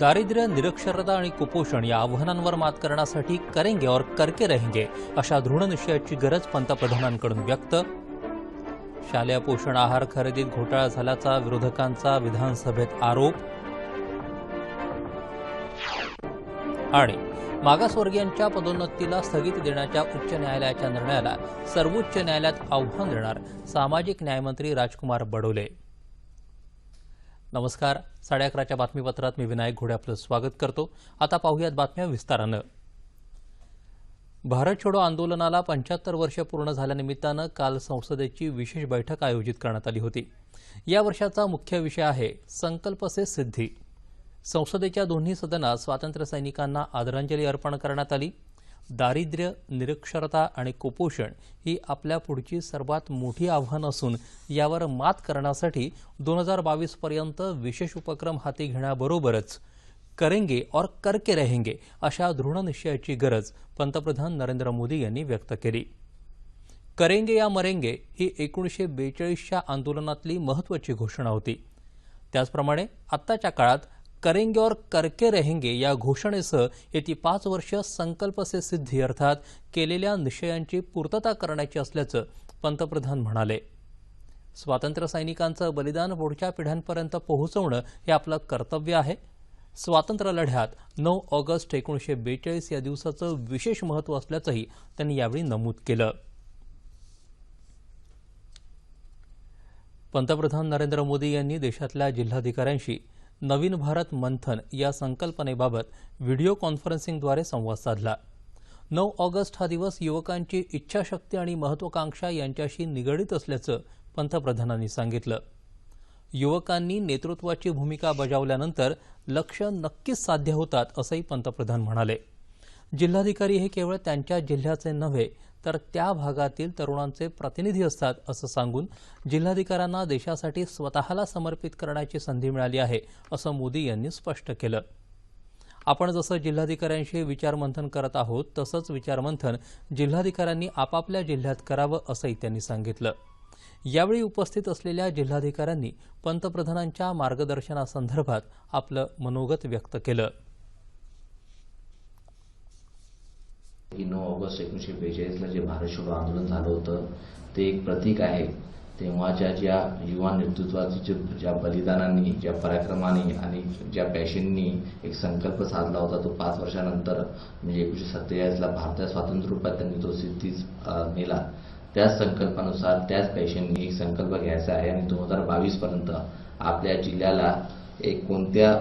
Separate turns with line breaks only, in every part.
दारिद्र्य निरक्षरता आणि कुपोषण या आव्हानांवर मात करण्यासाठी करेंगे और करके रहेंगे अशा दृढनिश्चयाची गरज पंतप्रधानांकडून व्यक्त. शालेय पोषण आहार खरेदीत घोटाळा झाल्याचा विरोधकांचा विधानसभेत आरोप. आणि मागासवर्गीयांच्या पदोन्नतीला स्थगिती देण्याच्या उच्च न्यायालयाच्या निर्णयाला सर्वोच्च न्यायालयात आव्हान देणार सामाजिक न्यायमंत्री राजकुमार बडोले. नमस्कार. साडे अकराच्या बातमीपत्रात मी विनायक घोडे आपलं स्वागत करतो. आता पाहूयात बातम्या विस्तारानं. भारत छोडो आंदोलनाला पंच्याहत्तर वर्ष पूर्ण झाल्यानिमित्तानं काल संसदेची विशेष बैठक आयोजित करण्यात आली होती. या वर्षाचा मुख्य विषय आहे संकल्प से सिद्धी. संसदेच्या दोन्ही सदनात स्वातंत्र्य सैनिकांना आदरांजली अर्पण करण्यात आली. दारिद्र्य निरक्षरता आणि कुपोषण ही आपल्या पुढची सर्वात मोठी आव्हानं असून यावर मात करण्यासाठी दोन हजार बावीसपर्यंत विशेष उपक्रम हाती घेण्याबरोबरच करेंगे और करके रहेंगे अशा दृढ निश्चयाची गरज पंतप्रधान नरेंद्र मोदी यांनी व्यक्त केली. करेंगे या मरेंगे ही एकोणीसशे बेचाळीसच्या आंदोलनातली महत्वाची घोषणा होती. त्याचप्रमाणे आत्ताच्या काळात करेंगे और करके रहेंगे या घोषणेसह येती पाच वर्ष संकल्प से सिद्धी अर्थात केलेल्या निश्चयांची पूर्तता करण्याची असल्याचं पंतप्रधान म्हणाले. स्वातंत्र्य सैनिकांचं बलिदान पुढच्या पिढ्यांपर्यंत पोहोचवणं हे आपलं कर्तव्य आहे. स्वातंत्र्य लढ्यात नऊ ऑगस्ट एकोणीसशे बेचाळीस या दिवसाचं विशेष महत्त्व असल्याचंही त्यांनी यावेळी नमूद केलं. पंतप्रधान नरेंद्र मोदी यांनी देशातल्या जिल्हाधिकाऱ्यांशी नवीन भारत मंथन या संकल्पनेबाबत व्हिडिओ कॉन्फरन्सिंगद्वारे संवाद साधला. नऊ ऑगस्ट हा दिवस युवकांची इच्छाशक्ती आणि महत्वाकांक्षा यांच्याशी निगडीत असल्याचं पंतप्रधानांनी सांगितलं. युवकांनी नेतृत्वाची भूमिका बजावल्यानंतर लक्ष नक्कीच साध्य होतात असंही पंतप्रधान म्हणाले. जिल्हाधिकारी हे केवळ त्यांच्या जिल्ह्याचे नव्हे तर त्या भागातील तरुणांचे प्रतिनिधी असतात असं सांगून जिल्हाधिकाऱ्यांना देशासाठी स्वतःला समर्पित करण्याची संधी मिळाली आहे असं मोदी यांनी स्पष्ट केलं. आपण जसं जिल्हाधिकाऱ्यांशी विचारमंथन करत आहोत तसंच विचारमंथन जिल्हाधिकाऱ्यांनी आपापल्या जिल्ह्यात करावं असंही त्यांनी सांगितलं. यावेळी उपस्थित असलेल्या जिल्हाधिकाऱ्यांनी पंतप्रधानांच्या मार्गदर्शनासंदर्भात आपलं मनोगत व्यक्त केलं.
की नऊ ऑगस्ट एकोणीसशे बेचाळीसला जे भारत छोडो आंदोलन झालं होतं ते एक प्रतीक आहे. तेव्हाच्या ज्या युवा नेतृत्वाची ज्या बलिदानांनी ज्या पराक्रमाने आणि ज्या पॅशननी एक संकल्प साधला होता तो पाच वर्षानंतर म्हणजे एकोणीसशे सत्तेचाळीसला भारताच्या स्वातंत्र्य रूपात त्यांनी तो सिद्धीच नेला. त्याच संकल्पानुसार त्याच पॅशननी एक संकल्प घ्यायचा आहे आणि दोन हजार बावीसपर्यंत आपल्या जिल्ह्याला एक कोणत्या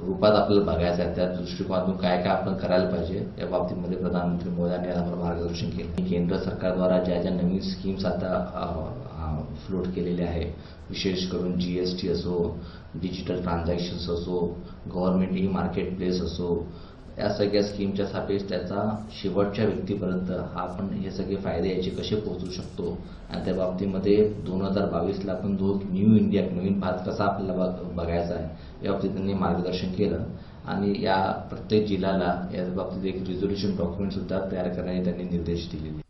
रूपात आपल्याला बघायचं आहे त्या दृष्टिकोनातून काय काय आपण करायला पाहिजे या बाबतीमध्ये प्रधानमंत्री मोदयांनी आम्हाला मार्गदर्शन केलं. केंद्र सरकारद्वारा ज्या ज्या नवीन स्कीम्स आता फ्लोट केलेल्या आहे विशेष करून जी एस टी असो डिजिटल ट्रान्झॅक्शन्स असो गव्हर्नमेंट ई मार्केट प्लेस असो या सगळ्या स्कीमच्या सापेक्ष त्याचा शेवटच्या व्यक्तीपर्यंत हा आपण हे सगळे फायदे याचे कसे पोहोचू शकतो? आणि त्या बाबतीमध्ये दोन हजार बावीसला आपण जो न्यू इंडिया नवीन भारत कसा आपल्याला बघ- बघायचा आहे या बाबतीत त्यांनी मार्गदर्शन केलं. आणि या प्रत्येक जिल्ह्याला या बाबतीत एक रिझोल्युशन डॉक्युमेंट सुद्धा तयार करण्याचे त्यांनी निर्देश दिलेले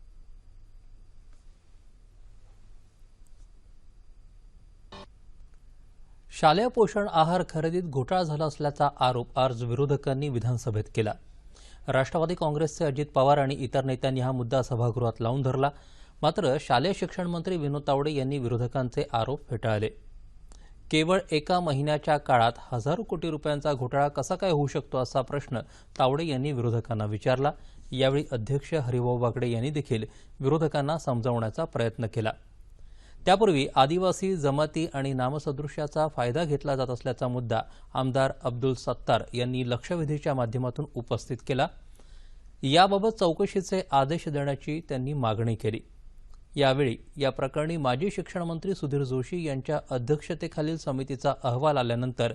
शालेय पोषण आहार खरेदीत घोटाळा झाला असल्याचा आरोप आज विरोधकांनी विधानसभेत केला. राष्ट्रवादी काँग्रेसचे अजित पवार आणि इतर नेत्यांनी हा मुद्दा सभागृहात लावून धरला. मात्र शालेय शिक्षण मंत्री विनोद तावडे यांनी विरोधकांचे आरोप फेटाळले. केवळ एका महिन्याच्या काळात हजारो कोटी रुपयांचा घोटाळा कसा काय होऊ शकतो असा प्रश्न तावडे यांनी विरोधकांना विचारला. यावेळी अध्यक्ष हरिभाऊ बागडे यांनी देखील विरोधकांना समजावण्याचा प्रयत्न केला. त्यापूर्वी आदिवासी जमाती आणि नामसदृश्याचा फायदा घेतला जात असल्याचा मुद्दा आमदार अब्दुल सत्तार यांनी लक्षवेधीच्या माध्यमातून उपस्थित केला. याबाबत चौकशीचे आदेश देण्याची त्यांनी मागणी केली. यावेळी या प्रकरणी माजी शिक्षण मंत्री सुधीर जोशी यांच्या अध्यक्षतेखालील समितीचा अहवाल आल्यानंतर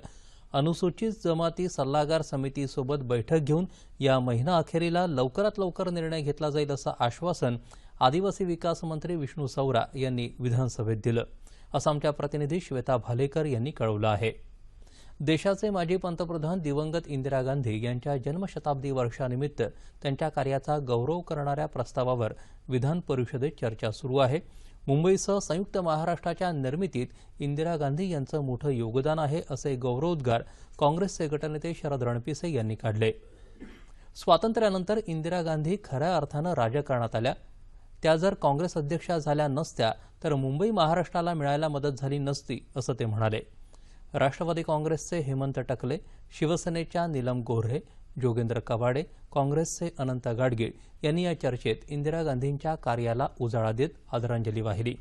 अनुसूचित जमाती सल्लागार समितीसोबत बैठक घेऊन या महिना अखेरीला लवकरात लवकर निर्णय घेतला जाईल असं आश्वासन आदिवासी विकास मंत्री विष्णू सवरा यांनी विधानसभेत दिलं. असं आमच्या प्रतिनिधी श्वेता भालेकर यांनी कळवलं आहे. देशाचे माजी पंतप्रधान दिवंगत इंदिरा गांधी यांच्या जन्मशताब्दी वर्षानिमित्त त्यांच्या कार्याचा गौरव करणाऱ्या प्रस्तावावर विधान परिषदेत चर्चा सुरू आहे. मुंबईसह संयुक्त महाराष्ट्राच्या निर्मितीत इंदिरा गांधी यांचं मोठं योगदान आहे असे गौरवोद्गार काँग्रेसचे गटनेते शरद रणपिसे यांनी काढले. स्वातंत्र्यानंतर इंदिरा गांधी खऱ्या अर्थानं राजकारणात आल्या. त्या जर काँग्रेस अध्यक्षा झाल्या नसत्या तर मुंबई महाराष्ट्राला मिळायला मदत झाली नसती असं ते म्हणाले. राष्ट्रवादी काँग्रेसचे हेमंत टकले शिवसेनेच्या नीलम गोऱ्हे जोगेंद्र कवाडे काँग्रेसचे अनंत गाडगीळ यांनी या चर्चेत इंदिरा गांधींच्या कार्याला उजाळा देत आदरांजली वाहिली.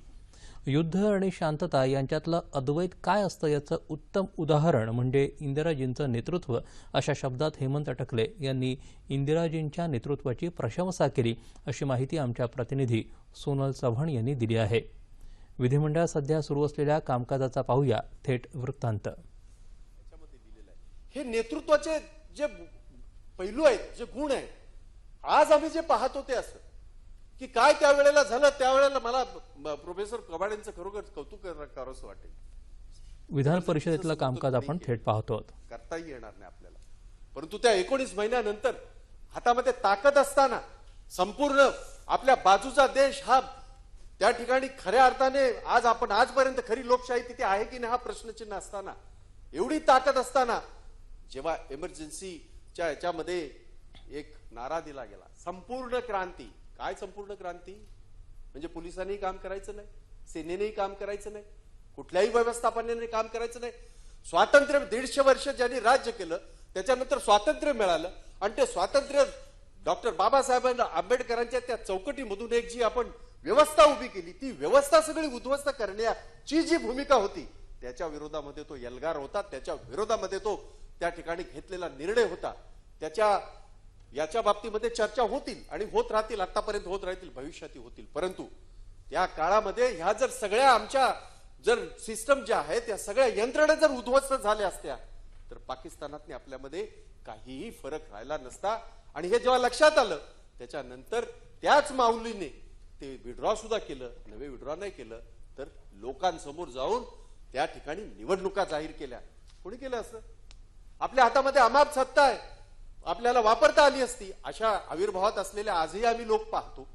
युद्ध आणि शांतता यांच्यातलं अद्वैत काय असतं याचं उत्तम उदाहरण म्हणजे इंदिराजींचं नेतृत्व अशा शब्दात हेमंत टकले यांनी इंदिराजींच्या नेतृत्वाची प्रशंसा केली अशी माहिती आमच्या प्रतिनिधी सोनल चव्हाण यांनी दिली आहे. विधिमंडळात सध्या सुरू असलेल्या कामकाजाचा पाहूया थेट वृत्तांत.
हे नेतृत्वाचे जे पैलू आहेत जे गुण आहेत आज आम्ही जे पाहतो ते असं. की काय त्यावेळेला झालं त्यावेळेला मला प्रोफेसर कबाडेंचं खरोखर कौतुक कर- वाटेल.
विधान परिषदेतलं कामकाज आपण थेट पाहतो.
करताही येणार नाही आपल्याला. परंतु त्या एकोणीस महिन्यानंतर हातामध्ये ताकद असताना संपूर्ण आपल्या बाजूचा देश हा त्या ठिकाणी खऱ्या अर्थाने आज आपण आजपर्यंत खरी लोकशाही तिथे आहे की नाही हा प्रश्नचिन्ह असताना एवढी ताकद असताना जेव्हा इमर्जन्सीच्या याच्यामध्ये एक नारा दिला गेला. संपूर्ण क्रांती काय संपूर्ण क्रांती? म्हणजे पोलिसांनी काम करायचं नाही सेनेनेही काम करायचं नाही कुठल्याही व्यवस्थापनाने काम करायचं नाही. स्वातंत्र्य दीडशे वर्ष ज्यांनी राज्य केलं त्याच्यानंतर स्वातंत्र्य मिळालं. आणि ते स्वातंत्र्य डॉक्टर बाबासाहेब आंबेडकरांच्या त्या चौकटीमधून एक जी आपण व्यवस्था उभी केली ती व्यवस्था सगळी उद्ध्वस्त करण्याची जी भूमिका होती त्याच्या विरोधामध्ये तो एल्गार होता त्याच्या विरोधामध्ये तो त्या ठिकाणी घेतलेला निर्णय होता. त्याच्या याच्या बाबतीमध्ये चर्चा होतील आणि होत राहतील आतापर्यंत होत राहतील भविष्यातही होतील. परंतु त्या काळामध्ये ह्या जर सगळ्या आमच्या जर सिस्टम ज्या आहेत त्या सगळ्या यंत्रणा जर उद्ध्वस्त झाल्या असत्या तर पाकिस्तानात आपल्यामध्ये काहीही फरक राहिला नसता. आणि हे जेव्हा लक्षात आलं त्याच्यानंतर त्याच माऊलीने ते विड्रॉ सुद्धा केलं नवे विड्रॉ नाही केलं तर लोकांसमोर जाऊन त्या ठिकाणी निवडणुका जाहीर केल्या. कोणी केलं असं? आपल्या हातामध्ये अमाप सत्ता आहे. आपल्याला वापरता आली असती. अशा आविर्भावात असलेल्या आजही आम्ही लोक पाहतो.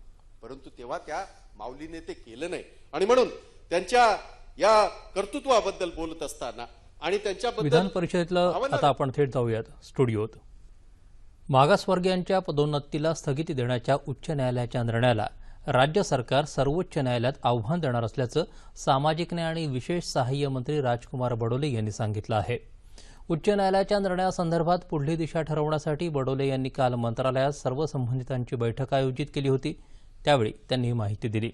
परंतु तेव्हा त्या माऊलीने ते केलं नाही. आणि म्हणून त्यांच्या या कर्तृत्वाबद्दल बोलत असताना आणि त्यांच्याबद्दल
विधान परिषदेतलं आता आपण थेट जाऊयात स्टुडिओत. मागासवर्गीयांच्या पदोन्नतीला स्थगिती देण्याच्या उच्च न्यायालयाच्या निर्णयाला राज्य सरकार सर्वोच्च न्यायालयात आव्हान देणार असल्याचं सामाजिक न्याय आणि विशेष सहाय्य मंत्री राजकुमार बडोले यांनी सांगितलं आहे. उच्च न्यायालयाच्या निर्णयासंदर्भात पुढली दिशा ठरवण्यासाठी बडोले यांनी काल मंत्रालयात सर्व संबंधितांची बैठक आयोजित केली होती. त्यावेळी त्यांनी ही माहिती दिली.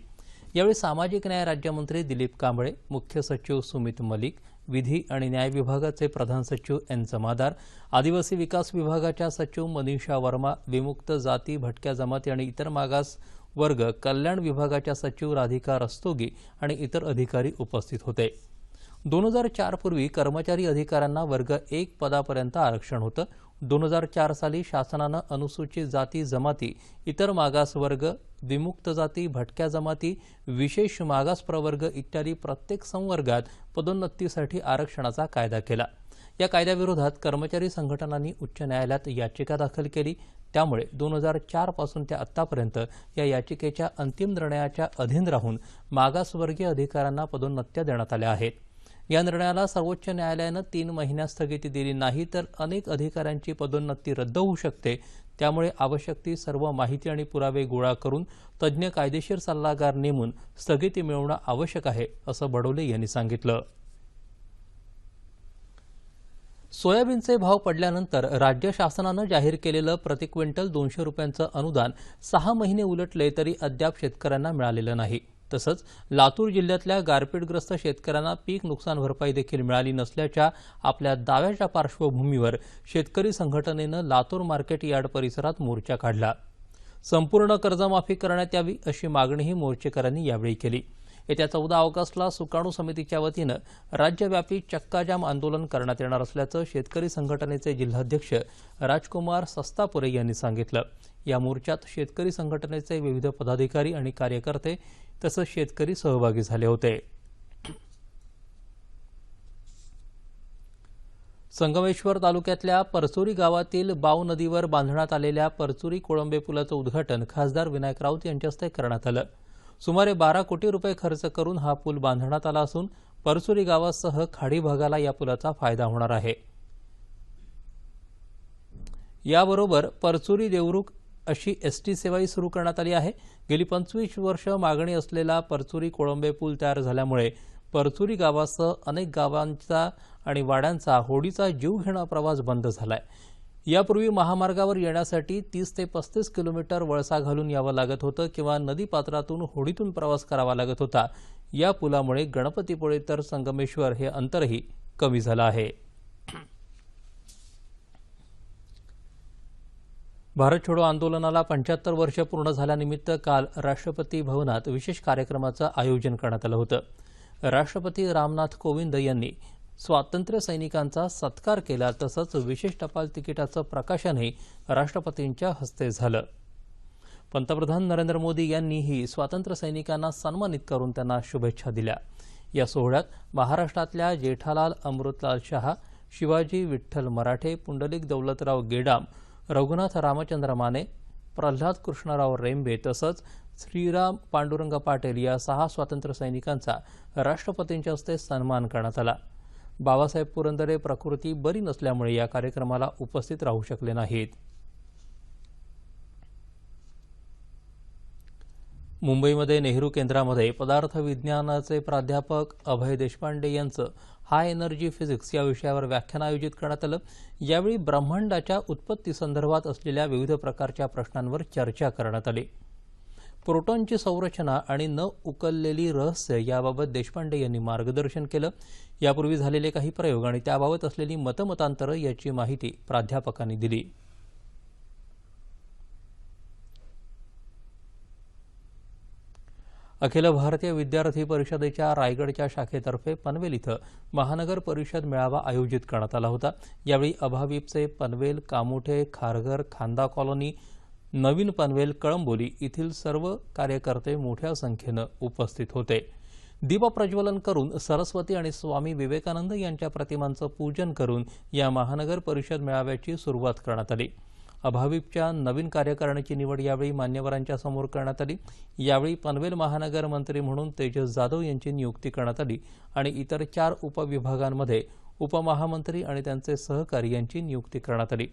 यावेळी सामाजिक न्याय राज्यमंत्री दिलीप कांबळे मुख्य सचिव सुमित मलिक विधी आणि न्याय विभागाचे प्रधान सचिव एन जमादार आदिवासी विकास विभागाच्या सचिव मनीषा वर्मा विमुक्त जाती भटक्या जमाती आणि इतर मागास वर्ग कल्याण विभागाच्या सचिव राधिका रस्तोगी आणि इतर अधिकारी उपस्थित होते. दोन हजार चार पूर्वी कर्मचारी अधिकाऱ्यांना वर्ग एक पदापर्यंत आरक्षण होतं. दोन हजार चार साली शासनानं अनुसूचित जाती जमाती इतर मागास वर्ग विमुक्त जाती भटक्या जमाती विशेष मागास प्रवर्ग इत्यादी प्रत्येक संवर्गात पदोन्नतीसाठी आरक्षणाचा कायदा केला. या कायद्याविरोधात कर्मचारी संघटनांनी उच्च न्यायालयात याचिका दाखल केली. त्यामुळे दोन हजार चारपासून ते आत्तापर्यंत या याचिकेच्या अंतिम निर्णयाच्या अधीन राहून मागासवर्गीय अधिकाऱ्यांना पदोन्नत्या देण्यात आल्या आहेत. या निर्णयाला सर्वोच्च न्यायालयानं तीन महिन्यात स्थगिती दिली नाही तर अनेक अधिकाऱ्यांची पदोन्नती रद्द होऊ शकते. त्यामुळे आवश्यक ती सर्व माहिती आणि पुरावे गोळा करून तज्ज्ञ कायदेशीर सल्लागार नेमून स्थगिती मिळवणं आवश्यक आहे असं बडोले यांनी सांगितलं. सोयाबीनचे भाव पडल्यानंतर राज्य शासनानं जाहीर केलेलं प्रति क्विंटल दोनशे रुपयांचं अनुदान सहा महिने उलटले तरी अद्याप शेतकऱ्यांना मिळालेलं नाही. तसंच लातूर जिल्ह्यातल्या गारपीटग्रस्त शेतकऱ्यांना पीक नुकसान भरपाई देखील मिळाली नसल्याच्या आपल्या दाव्याच्या पार्श्वभूमीवर शेतकरी संघटनेनं लातूर मार्केट यार्ड परिसरात मोर्चा काढला. संपूर्ण कर्जमाफी करण्यात यावी अशी मागणीही मोर्चेकऱ्यांनी यावेळी केली. येत्या चौदा ऑगस्टला सुकाणू समितीच्या वतीनं राज्यव्यापी चक्काजाम आंदोलन करण्यात येणार असल्याचं शेतकरी संघटनेचे जिल्हाध्यक्ष राजकुमार सस्तापुरे यांनी सांगितलं. या मोर्चात शेतकरी संघटनेचे विविध पदाधिकारी आणि कार्यकर्ते तसंच शेतकरी सहभागी झाले होते. संगमेश्वर तालुक्यातल्या परचुरी गावातील बाव नदीवर बांधण्यात आलेल्या परचुरी कोळंबे पुलाचं उद्घाटन खासदार विनायक राऊत यांच्या हस्ते करण्यात आलं. सुमारे बारा कोटी रुपये खर्च करून हा पूल बांधण्यात आला असून परसुरी गावासह खाडी भागाला या पुलाचा फायदा होणार आहे. याबरोबर परचुरी देवरुख अशी एस टी सेवाही सुरू करण्यात आली आहे. गेली पंचवीस वर्ष मागणी असलेला परचुरी कोळंबे पूल तयार झाल्यामुळे परचुरी गावासह अनेक गावांचा आणि वाड्यांचा होडीचा जीवघेणा प्रवास बंद झाला आहे यापूर्वी महामार्गावर येण्यासाठी तीस ते पस्तीस किलोमीटर वळसा घालून यावं लागत होतं किंवा नदीपात्रातून होडीतून प्रवास करावा लागत होता. या पुलामुळे गणपतीपुळे तर संगमेश्वर हे अंतरही कमी झालं आहे. भारत छोडो आंदोलनाला पंच्याहत्तर वर्ष पूर्ण झाल्यानिमित्त काल राष्ट्रपती भवनात विशेष कार्यक्रमाचं आयोजन करण्यात आलं होतं. राष्ट्रपती रामनाथ कोविंद यांनी स्वातंत्र्य सैनिकांचा सत्कार केला तसंच विशेष टपाल तिकिटाचं प्रकाशनही राष्ट्रपतींच्या हस्ते झालं. पंतप्रधान नरेंद्र मोदी यांनीही स्वातंत्र्य सैनिकांना सन्मानित करून त्यांना शुभेच्छा दिल्या. या सोहळ्यात महाराष्ट्रातल्या जेठालाल अमृतलाल शहा शिवाजी विठ्ठल मराठे पुंडलिक दौलतराव गेडाम रघुनाथ रामचंद्र माने प्रल्हाद कृष्णराव रेंबे तसंच श्रीराम पांडुरंग पाटील या सहा स्वातंत्र्य सैनिकांचा राष्ट्रपतींच्या हस्ते सन्मान करण्यात आला. बाबासाहेब पुरंदरे प्रकृती बरी नसल्यामुळे या कार्यक्रमाला उपस्थित राहू शकले नाहीत. मुंबईमध्ये नेहरू केंद्रामध्ये पदार्थ विज्ञानाचे प्राध्यापक अभय देशपांडे यांचं हाय एनर्जी फिजिक्स या विषयावर व्याख्यान आयोजित करण्यात आलं. यावेळी ब्रह्मांडाच्या उत्पत्तीसंदर्भात असलेल्या विविध प्रकारच्या प्रश्नांवर चर्चा करण्यात आली. प्रोटॉनची संरचना आणि न उकललेली रहस्य याबाबत देशपांडे यांनी मार्गदर्शन केलं. यापूर्वी झालेले काही प्रयोग आणि त्याबाबत असलेली मतमतांतरं याची माहिती प्राध्यापकांनी दिली. अखिल भारतीय विद्यार्थी परिषदेच्या रायगडच्या शाखेतर्फे पनवेल इथं महानगर परिषद मेळावा आयोजित करण्यात आला होता. यावेळी अभाविपचे पनवेल कामोठे खारघर खांदा कॉलनी नवीन पनवेल कळंबोली येथील सर्व कार्यकर्ते मोठ्या संख्येनं उपस्थित होते. दीपप्रज्वलन करून सरस्वती आणि स्वामी विवेकानंद यांच्या प्रतिमांचं पूजन करून या महानगर परिषद मेळाव्याची सुरुवात करण्यात आली. अभाविपच्या नवीन कार्यकारिणीची निवड यावेळी मान्यवरांच्या समोर करण्यात आली. यावेळी पनवेल महानगर मंत्री म्हणून तेजस जाधव यांची नियुक्ती करण्यात आली आणि इतर चार उपविभागांमध्ये उपमहामंत्री आणि त्यांचे सहकारी यांची नियुक्ती करण्यात आली.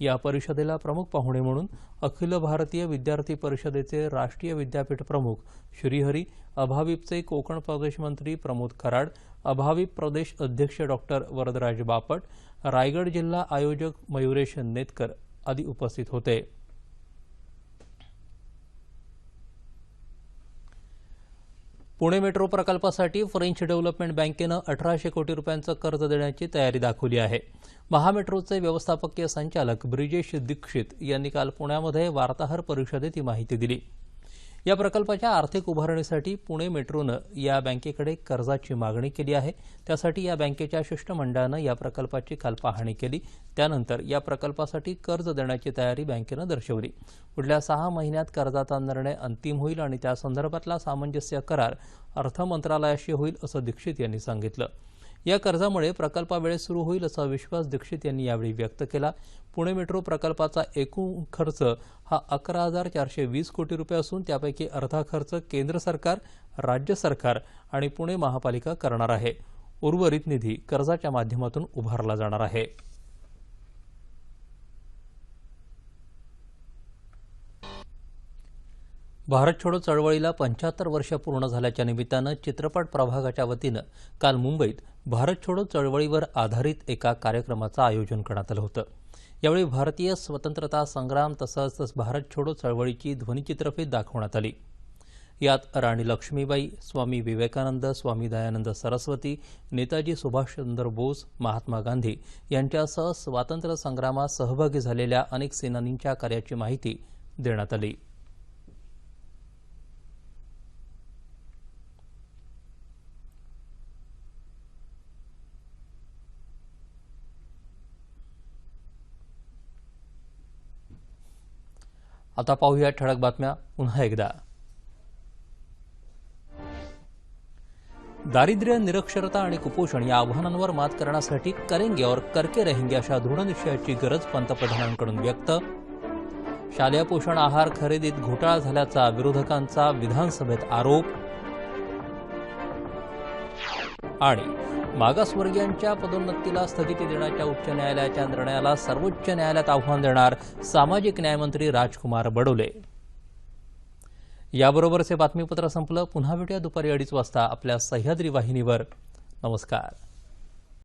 या परिषदेला प्रमुख पाहुणे म्हणून अखिल भारतीय विद्यार्थी परिषदेचे राष्ट्रीय विद्यापीठ प्रमुख श्रीहरी अभाविपचे कोकण प्रदेश मंत्री प्रमोद कराड अभाविप प्रदेश अध्यक्ष डॉक्टर वरदराज बापट रायगड जिल्हा आयोजक मयुरेश नेतकर आदी उपस्थित होते. पुणे मेट्रो प्रकल्पासाठी फ्रेंच डेव्हलपमेंट बँकेनं अठराशे कोटी रुपयांचं कर्ज देण्याची तयारी दाखवली आहे. महामेट्रोचे व्यवस्थापकीय संचालक ब्रिजेश दीक्षित यांनी काल पुण्यामध्ये वार्ताहर परिषदेत ही माहिती दिली. या प्रकल्पाच्या आर्थिक उभारणीसाठी पुणे मेट्रोनं या बँकेकडे कर्जाची मागणी केली आहे. त्यासाठी या बँकेच्या शिष्टमंडळानं या प्रकल्पाची काल पाहणी केली. त्यानंतर या प्रकल्पासाठी कर्ज देण्याची तयारी बँकेनं दर्शवली. पुढल्या सहा महिन्यात कर्जाचा निर्णय अंतिम होईल आणि त्या संदर्भातला सामंजस्य करार अर्थमंत्रालयाशी होईल असं दीक्षित यांनी सांगितलं. या कर्जामुळे प्रकल्पावेळेस सुरू होईल असा विश्वास दीक्षित यांनी यावेळी व्यक्त केला. पुणे मेट्रो प्रकल्पाचा एकूण खर्च हा अकरा हजार चारशे वीस कोटी रुपये असून त्यापैकी अर्धा खर्च केंद्र सरकार राज्य सरकार आणि पुणे महापालिका करणार आहे. उर्वरित निधी कर्जाच्या माध्यमातून उभारला जाणार आहे. भारत छोडो चळवळीला पंच्याहत्तर वर्ष पूर्ण झाल्याच्या निमित्तानं चित्रपट प्रभागाच्या वतीनं काल मुंबईत भारत छोडो चळवळीवर आधारित एका कार्यक्रमाचं आयोजन करण्यात आलं होतं. यावेळी भारतीय स्वतंत्रता संग्राम तसंच भारत छोडो चळवळीची ध्वनिचित्रफीत दाखवण्यात आली. यात राणी लक्ष्मीबाई स्वामी विवेकानंद स्वामी दयानंद सरस्वती नेताजी सुभाषचंद्र बोस महात्मा गांधी यांच्यासह स्वातंत्र्य संग्रामात सहभागी झालेल्या अनेक सेनानींच्या कार्याची माहिती देण्यात आली. आता पाहूया ठळक बातम्या पुन्हा एकदा. दारिद्र्य निरक्षरता आणि कुपोषण या आव्हानांवर मात करण्यासाठी करेंगे और करके रहेंगे अशा दृढनिश्चयाची गरज पंतप्रधानांकडून व्यक्त. शालेय पोषण आहार खरेदीत घोटाळा झाल्याचा विरोधकांचा विधानसभेत आरोप. आणि मागासवर्गीयांच्या पदोन्नतीला स्थगिती देण्याच्या उच्च न्यायालयाच्या निर्णयाला सर्वोच्च न्यायालयात आव्हान देणार सामाजिक न्यायमंत्री राजकुमार बडोले. याबरोबरच हे बातमीपत्र संपलं. पुन्हा भेटूया दुपारी अडीच वाजता आपल्या सह्याद्री वाहिनीवर. नमस्कार.